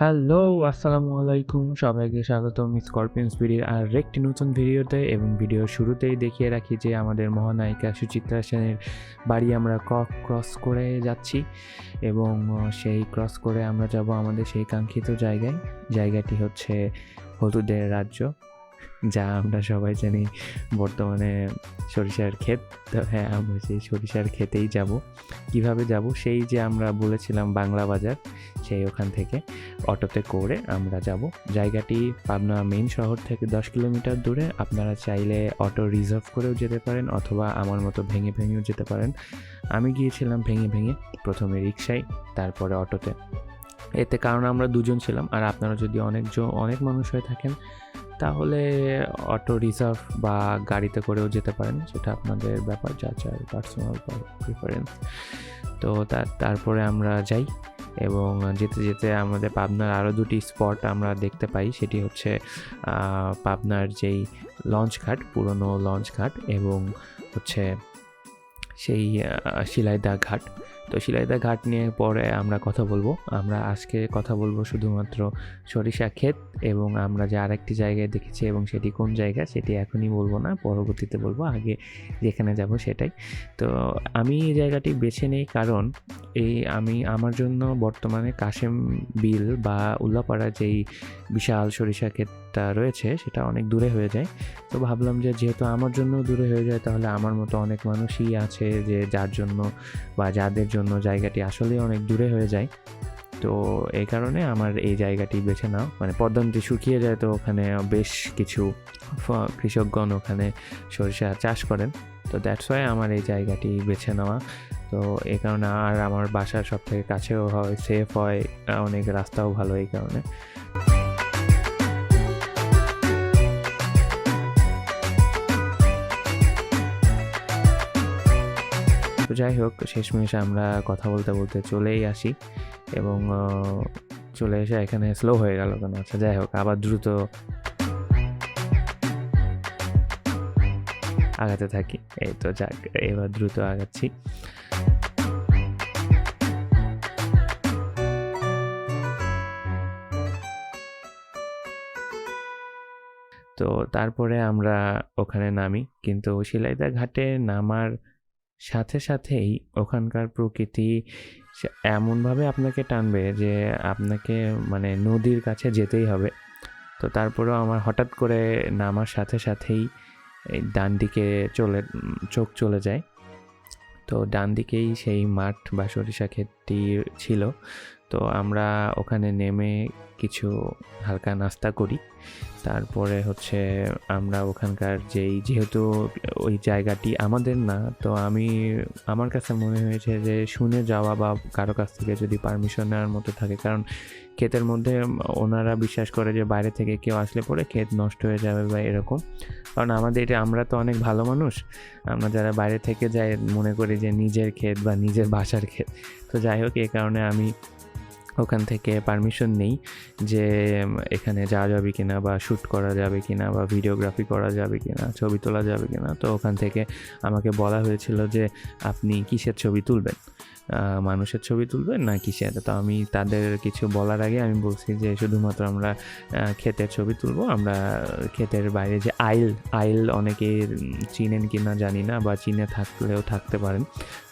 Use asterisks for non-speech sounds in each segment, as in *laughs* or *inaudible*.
Hello, আসসালামু আলাইকুম। সবাইকে স্বাগতম স্করপিয়ন্স ভিডিওর আর একটি নতুন ভিডিওতে এবং ভিডিওর শুরুতেই দেখিয়ে রাখি যে আমাদের মহানায়িকা সুচিত্রা সেনের বাড়ি আমরা ক্রস করে যাচ্ছি এবং সেই ক্রস করে আমরা যাব আমাদের সেই কাঙ্ক্ষিত জায়গায়। জায়গাটি হচ্ছে হলুদের রাজ্য। যা আমরা সবাই জানি বর্তমানে সরিষার ক্ষেত, তো হ্যাঁ আমরা সেই সরিষার ক্ষেতেই যাব। কীভাবে যাব? সেই যে আমরা বলেছিলাম বাংলা বাজার, সেই ওখান থেকে অটোতে করে আমরা যাব। জায়গাটি পাবনা মেইন শহর থেকে দশ কিলোমিটার দূরে। আপনারা চাইলে অটো রিজার্ভ করেও যেতে পারেন অথবা আমার মতো ভেঙে ভেঙেও যেতে পারেন। আমি গিয়েছিলাম ভেঙে ভেঙে প্রথমে রিক্সায় তারপরে অটোতে। এতে কারণ আমরা দুজন ছিলাম আর আপনারা যদি অনেক অনেক মানুষ হয়ে থাকেন, তাহলে অটো রিজার্ভ বা গাড়িতে করেও যেতে পারেন। সেটা আপনাদের ব্যাপার, যা চার পার্সোনাল প্রিফারেন্স তো তার তারপরে আমরা যাই এবং যেতে যেতে আমাদের পাবনার আরও দুটি স্পট আমরা দেখতে পাই। সেটি হচ্ছে পাবনার যেই লঞ্চ ঘাট পুরনো লঞ্চ ঘাট এবং হচ্ছে সেই শিলাইদা ঘাট তো শিলাইদা ঘাট নিয়ে পরে আমরা কথা বলব। আমরা আজকে কথা বলব শুধুমাত্র সরিষা ক্ষেত এবং আমরা যে আরেকটি জায়গায় দেখেছি এবং সেটি কোন জায়গা সেটি এখনই বলব না, পরবর্তীতে বলব, আগে যেখানে যাব সেটাই। তো আমি এই জায়গাটি বেছে নেই কারণ এই আমি, আমার জন্য বর্তমানে কাশেম বিল বা উল্লাপাড়া যেই বিশাল সরিষা ক্ষেতটা রয়েছে সেটা অনেক দূরে হয়ে যায়। তো ভাবলাম যে যেহেতু আমার জন্য দূরে হয়ে যায়, তাহলে আমার মতো অনেক মানুষই আছে যে যার জন্য বা যাদের জন্য জায়গাটি আসলেই অনেক দূরে হয়ে যায়। তো এই কারণে আমার এই জায়গাটি বেছে নাও। মানে পদ্মা শুকিয়ে যায় তো ওখানে বেশ কিছু কৃষকগণ ওখানে সরিষা চাষ করেন। তো দ্যাটস ওয়াই আমার এই জায়গাটি বেছে নেওয়া। তো এই কারণে আর আমার বাসার সব থেকে কাছেও হয় সেফ হয়, অনেক রাস্তাও ভালো এই কারণে। যাই হোক, শেষমেশ আমরা কথা বলতে বলতে চলেই আসি এবং চলে এসে এখানে স্লো হয়ে গেল কেন? আচ্ছা যাই হোক, আবার দ্রুত আগাতে থাকি। এই তো যাক, এবার দ্রুত আগাচ্ছি। তো তারপরে আমরা ওখানে নামি, কিন্তু শিলাইদা ঘাটে নামার সাথে সাথেই ওখানকার প্রকৃতি এমনভাবে আপনাকে টানবে যে আপনাকে মানে নদীর কাছে যেতেই হবে। তো তারপরেও আমার হঠাৎ করে নামার সাথে সাথেই এই ডান দিকে চলে, চোখ চলে যায়। তো ডান দিকেই সেই মাঠ বা সরিষা ক্ষেতটি ছিল। তো আমরা ওখানে নেমে কিছু হালকা নাস্তা করি। তারপরে হচ্ছে আমরা ওখানকার যেই যেহেতু ওই জায়গাটি আমাদের না, তো আমি, আমার কাছে মনে হয়েছে যে শুনে যাওয়া বা কারও কাছ থেকে যদি পারমিশন নেওয়ার মতো থাকে, কারণ ক্ষেতের মধ্যে ওনারা বিশ্বাস করে যে বাইরে থেকে কেউ আসলে পরে ক্ষেত নষ্ট হয়ে যাবে বা এরকম। কারণ আমাদের এটা, আমরা তো অনেক ভালো মানুষ, আমরা যারা বাইরে থেকে যাই মনে করি যে নিজের ক্ষেত বা নিজের বাসার ক্ষেত। তো যাই হোক, এ কারণে আমি ওখান থেকে পারমিশন নেই যে এখানে যাওয়া যাবে কি না বা শ্যুট করা যাবে কি না বা ভিডিওগ্রাফি করা যাবে কি না ছবি তোলা যাবে কি না তো ওখান থেকে আমাকে বলা হয়েছিল যে, আপনি কিসের ছবি তুলবেন? মানুষের ছবি তুলবেন না কিসের? তো আমি তাদের কিছু বলার আগে আমি বলছি যে শুধুমাত্র আমরা ক্ষেতের ছবি তুলবো। আমরা ক্ষেতের বাইরে যে আইল আইল অনেকে চিনেন কি না জানি না বা চিনে থাকলেও থাকতে পারেন।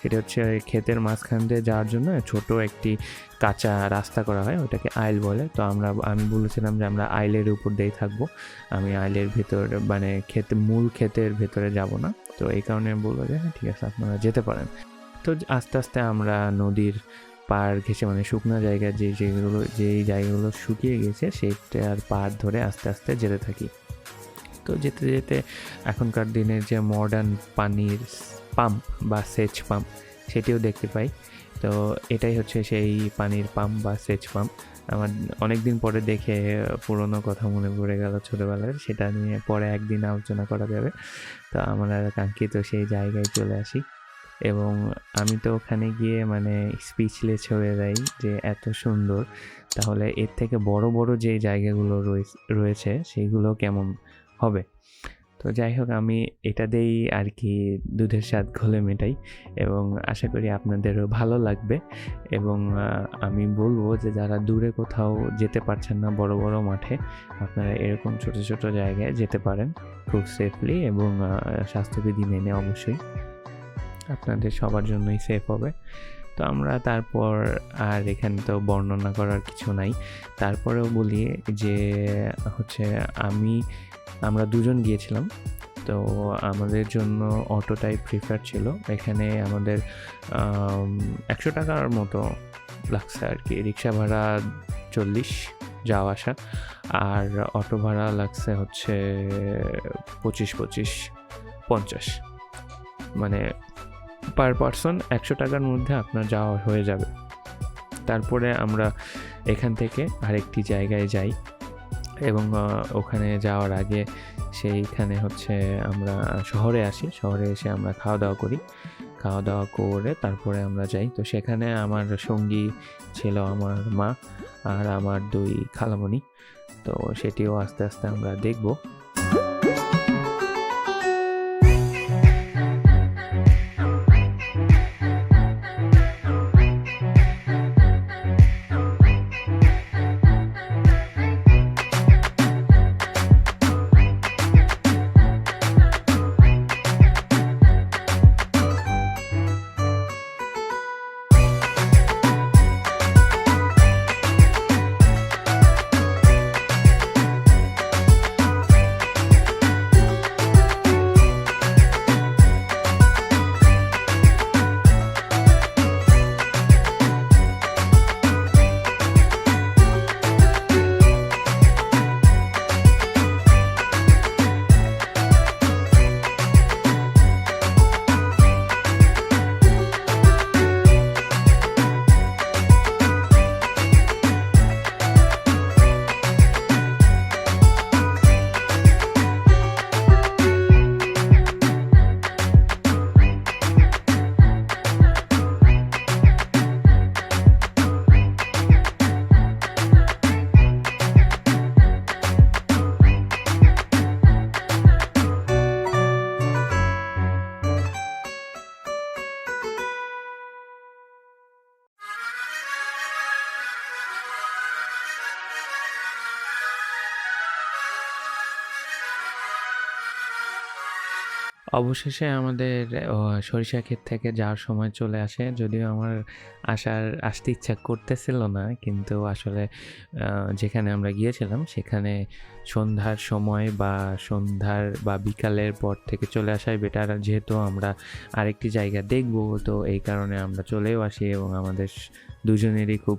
সেটা হচ্ছে ক্ষেতের মাঝখান দিয়ে যাওয়ার জন্য ছোট একটি কাঁচা রাস্তা করা হয়, ওটাকে আইল বলে। তো আমরা, আমি বলেছিলাম যে আমরা আইলের উপর দিয়েই থাকব। আমি আইলের ভেতর মানে ক্ষেত, মূল ক্ষেতের ভেতরে যাব না। তো এই কারণে বলব যে হ্যাঁ ঠিক আছে, আপনারা যেতে পারেন। তো আস্তে আস্তে আমরা নদীর পাড় ঘেসে মানে শুকনো জায়গা যে, যেগুলো, যেই জায়গাগুলো শুকিয়ে গেছে সেটার পাড় ধরে আস্তে আস্তে যেতে থাকি। তো যেতে যেতে এখনকার দিনের যে মডার্ন পানির পাম্প বা সেচ পাম্প সেটিও দেখতে পাই। তো এটাই হচ্ছে সেই পানির পাম্প বা সেচ পাম্প আমার অনেক দিন পরে দেখে পুরনো কথা মনে পড়ে গেল ছোটোবেলার সেটা নিয়ে পরে একদিন আলোচনা করা যাবে। তো আমরা কাঙ্ক্ষিত সেই জায়গায় চলে আসি। এবং আমি তো ওখানে গিয়ে মানে স্পিচলেস হয়ে যাই যে এত সুন্দর। তাহলে এর থেকে বড় বড় যে জায়গাগুলো রয়েছে সেইগুলো কেমন হবে? তো তো যাই হোক, আমি এটা দিয়েই আর কি দুধের স্বাদ ঘোলে মেটাই এবং আশা করি আপনাদেরও ভালো লাগবে এবং আমি বলব যে যারা দূরে কোথাও যেতে পারছেন না বড় বড় মাঠে, আপনারা এরকম ছোট ছোট জায়গায় যেতে পারেন খুব সেফলি এবং স্বাস্থ্যবিধি মেনে অবশ্যই। আপনাদের সবার জন্যই সেফ হবে। তো আমরা তারপর আর এখানে তো বর্ণনা করার কিছু নাই। তারপরেও বলি যে হচ্ছে আমি, আমরা দুজন গিয়েছিলাম। তো আমাদের জন্য অটোটাই প্রিফার ছিল। এখানে আমাদের একশো টাকার মতো লাগছে আর কি রিক্সা ভাড়া চল্লিশ যাওয়া আসা। আর অটো ভাড়া লাগছে হচ্ছে পঁচিশ পঁচিশ পঞ্চাশ। মানে পার পারসন একশো টাকার মধ্যে আপনার যাওয়া হয়ে যাবে। তারপরে আমরা এখান থেকে আরেকটি জায়গায় যাই এবং ওখানে যাওয়ার আগে সেইখানে হচ্ছে আমরা শহরে আসি। শহরে এসে আমরা খাওয়া দাওয়া করি। খাওয়া দাওয়া করে তারপরে আমরা যাই। তো সেখানে আমার সঙ্গী ছিল আমার মা আর আমার দুই খালামণি। তো সেটিও আস্তে আস্তে আমরা দেখব। অবশেষে আমাদের সরিষা ক্ষেত থেকে যাওয়ার সময় চলে আসে। যদিও আমার আসার, আসতে ইচ্ছা করতেছিল না, কিন্তু আসলে যেখানে আমরা গিয়েছিলাম সেখানে সন্ধ্যার সময় বা সন্ধ্যার বা বিকালের পর থেকে চলে আসাই বেটার যেহেতু আমরা আরেকটি জায়গা দেখব, তো এই কারণে আমরা চলেও আসি এবং আমাদের দুজনেরই খুব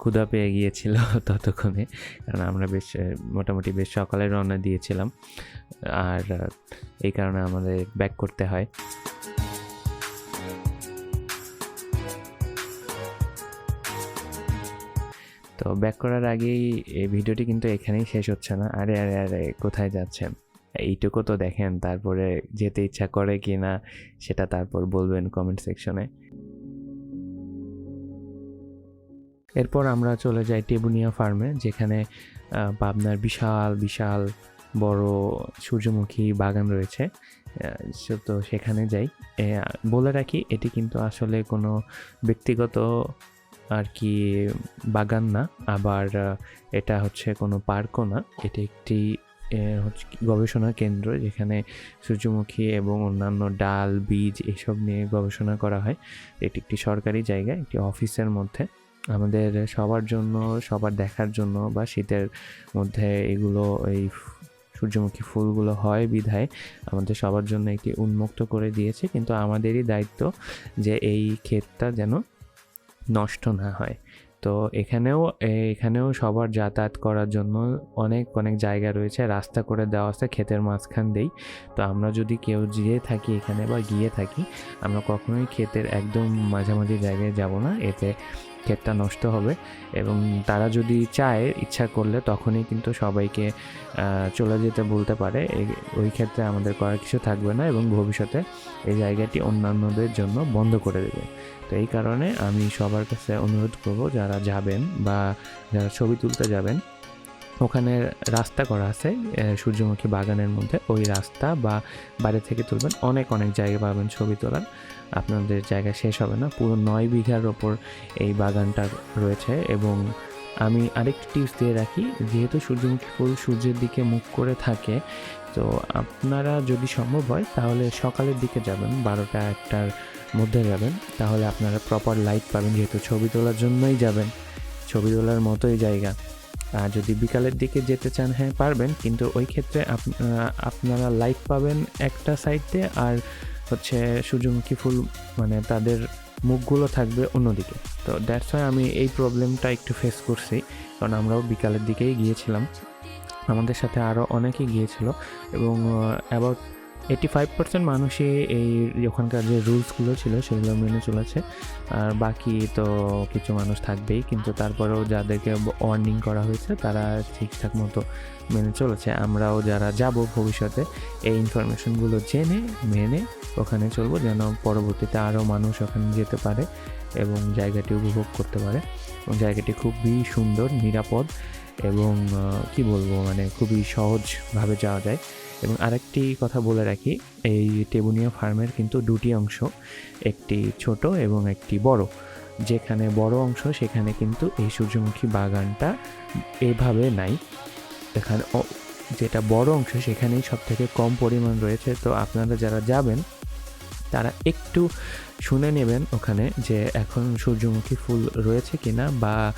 ক্ষুধা পেয়ে গিয়েছিল *laughs* ততক্ষণে। কারণ আমরা বেশ মোটামুটি বেশ সকালে রওনা দিয়েছিলাম। আর এই কারণে আমাদের ব্যাক করতে হয়। তো ব্যাক করার আগেই এই ভিডিওটি কিন্তু এখানেই শেষ হচ্ছে না। আরে আরে আরে, কোথায় যাচ্ছেন? এইটুকু তো দেখেন, তারপরে যেতে ইচ্ছা করে কি না, সেটা তারপর বলবেন কমেন্ট সেকশনে এরপর আমরা চলে যাই টেবুনিয়া ফার্মে, যেখানে পাবনার বিশাল বিশাল বড় সূর্যমুখী বাগান রয়েছে। তো সেখানে যাই। বলে রাখি, এটি কিন্তু আসলে কোনো ব্যক্তিগত আর কি বাগান না। আবার এটা হচ্ছে কোনো পার্কও না। এটি একটি গবেষণা কেন্দ্র, যেখানে সূর্যমুখী এবং অন্যান্য ডাল, বীজ এসব নিয়ে গবেষণা করা হয়। এটি একটি সরকারি জায়গা, একটি অফিসের মধ্যে। আমাদের সবার জন্য, সবার দেখার জন্য বা শীতের মধ্যে এগুলো, এই সূর্যমুখী ফুলগুলো হয় বিধায় আমাদের সবার জন্য একটি উন্মুক্ত করে দিয়েছে। কিন্তু আমাদেরই দায়িত্ব যে এই ক্ষেতটা যেন নষ্ট না হয়। তো এখানেও এখানেও সবার যাতায়াত করার জন্য অনেক অনেক জায়গা রয়েছে। রাস্তা করে দেওয়া আছে ক্ষেতের মাঝখান দিয়েই। তো আমরা যদি কেউ গিয়ে থাকি এখানে বা গিয়ে থাকি, আমরা কখনোই ক্ষেতের একদম মাঝামাঝি জায়গায় যাব না। এতে ক্ষেতটা নষ্ট হবে এবং তারা যদি চায়, ইচ্ছা করলে তখনই কিন্তু সবাইকে চলে যেতে বলতে পারে। ওই ক্ষেত্রে আমাদের করার কিছু থাকবে না এবং ভবিষ্যতে এই জায়গাটি অন্যান্যদের জন্য বন্ধ করে দেবে। তো এই কারণে আমি সবার কাছে অনুরোধ করব, যারা যাবেন বা যারা ছবি তুলতে যাবেন ওখানে রাস্তা করা আছে সূর্যমুখী বাগানের মধ্যে। ওই রাস্তা বা বাইরে থেকে তুলবেন, অনেক অনেক জায়গা পাবেন ছবি তোলার। আপনাদের জায়গা শেষ হবে না, পুরো নয় বিঘার ওপর এই বাগানটা রয়েছে এবং আমি আরেকটি টিপস দিয়ে রাখি, যেহেতু সূর্যমুখী ফুল সূর্যের দিকে মুখ করে থাকে, তো আপনারা যদি সম্ভব হয়, তাহলে সকালের দিকে যাবেন, বারোটা একটার মধ্যে যাবেন, তাহলে আপনারা প্রপার লাইট পাবেন, যেহেতু ছবি তোলার জন্যই যাবেন। ছবি তোলার মতোই জায়গা। যদি বিকালের দিকে যেতে চান হ্যাঁ পারবেন। কিন্তু ওই ক্ষেত্রে আপ- আপনারা লাইট পাবেন একটা সাইডে আর হচ্ছে সূর্যমুখী ফুল মানে তাদের মুখগুলো থাকবে অন্যদিকে। তো দ্যাটস ওয়াই আমি এই প্রবলেমটা একটু ফেস করছি, কারণ আমরাও বিকালের দিকেই গিয়েছিলাম। আমাদের সাথে আরও অনেকেই গিয়েছিল এবং অ্যাবাউট এইটি ফাইভ পার্সেন্ট মানুষই এই ওখানকার যে রুলসগুলো ছিল সেগুলো মেনে চলেছে। আর বাকি তো কিছু মানুষ থাকবেই, কিন্তু তারপরেও যাদেরকে ওয়ার্নিং করা হয়েছে, তারা ঠিকঠাক মতো মেনে চলেছে। আমরাও যারা যাব ভবিষ্যতে, এই ইনফরমেশনগুলো জেনে, মেনে ওখানে চলবো, যেন পরবর্তীতে আরও মানুষ ওখানে যেতে পারে এবং জায়গাটি উপভোগ করতে পারে। এবং জায়গাটি খুবই সুন্দর, নিরাপদ এবং কি বলব মানে খুবই সহজভাবে যাওয়া যায়। এবং আরেকটি কথা বলে রাখি, এই টেবুনিয়া ফার্মের কিন্তু দুটি অংশ, একটি ছোট এবং একটি বড়। যেখানে বড় অংশ, সেখানে কিন্তু এই সূর্যমুখী বাগানটা এভাবে নাই। এখানে যেটা বড় অংশ, সেখানেই সব থেকে কম পরিমাণ রয়েছে। তো আপনারা যারা যাবেন, তারা একটু শুনে নেবেন ওখানে যে এখন সূর্যমুখী ফুল রয়েছে কিনা বা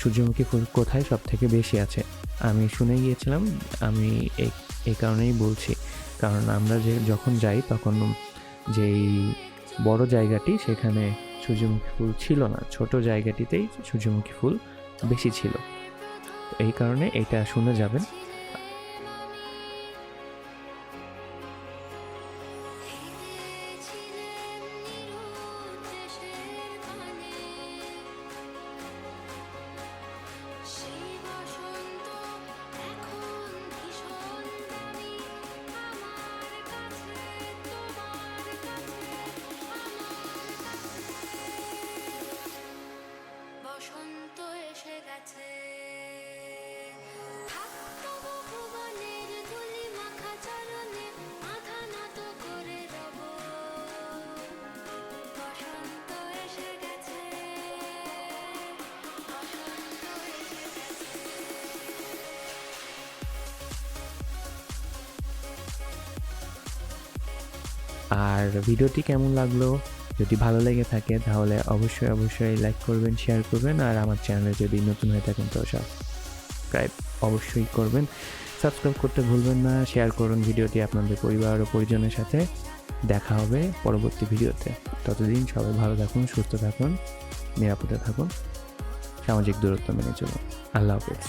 সূর্যমুখী ফুল কোথায় সব থেকে বেশি আছে। আমি শুনে গিয়েছিলাম, আমি এই কারণেই বলছি। কারণ আমরা যে যখন যাই তখন যেই বড় জায়গাটি সেখানে সূর্যমুখী ফুল ছিল না, ছোট জায়গাটিতেই সূর্যমুখী ফুল বেশি ছিল। এই কারণে এটা শুনে যাবেন। আর ভিডিওটি কেমন লাগল? যদি ভালো লেগে থাকে, তাহলে অবশ্যই অবশ্যই লাইক করবেন শেয়ার করবেন, আর আমার চ্যানেলে যদি নতুন হয়ে থাকেন, তো সাবস্ক্রাইব অবশ্যই করবেন। সাবস্ক্রাইব করতে ভুলবেন না শেয়ার করুন ভিডিওটি আপনাদের পরিবার ও পরিজনের সাথে। দেখা হবে পরবর্তী ভিডিওতে। ততদিন সবাই ভালো থাকুন, সুস্থ থাকুন, নিরাপদে থাকুন, সামাজিক দূরত্ব মেনে চলুন। আল্লাহ হাফেজ।